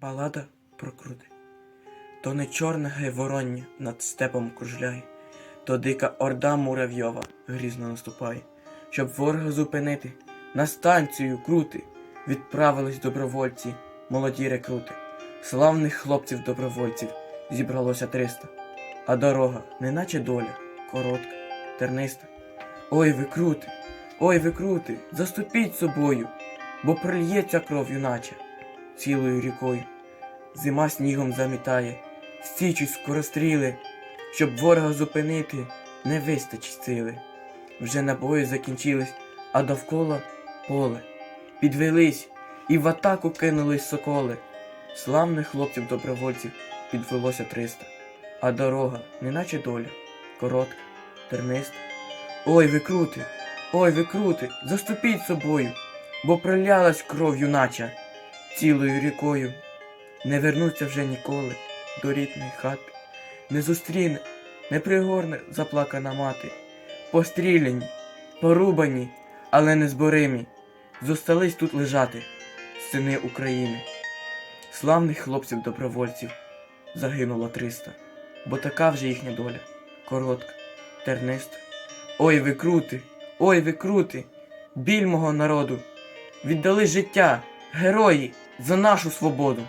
Балада про крути. То не чорне гайвороння над степом кружляє, то дика орда муравйова грізно наступає. Щоб ворога зупинити, на станцію крути відправились добровольці, молоді рекрути. Славних хлопців добровольців зібралося триста, а дорога, неначе доля, коротка, терниста. Ой, ви крути, ой, ви крути, заступіть собою, бо прольється кров юначе цілою рікою. Зима снігом замітає, стічуть скоростріли, щоб ворога зупинити, не вистачить сили. Вже набої закінчились, а довкола поле. Підвелись і в атаку кинулись соколи. Славних хлопців добровольців підвелося триста, а дорога, неначе доля, коротка, терниста. Ой, ви крути, ой, ви крути, заступіть собою, бо пролялась кров юнача цілою рікою. Не вернуться вже ніколи до рідної хати, не зустріне, не пригорне заплакана мати. Постріляні, порубані, але незборимі, зостались тут лежати, сини України. Славних хлопців добровольців загинуло триста, бо така вже їхня доля, коротка, терниста. Ой, ви крути, ой, ви крути, біль мого народу, віддали життя, герої, за нашу свободу.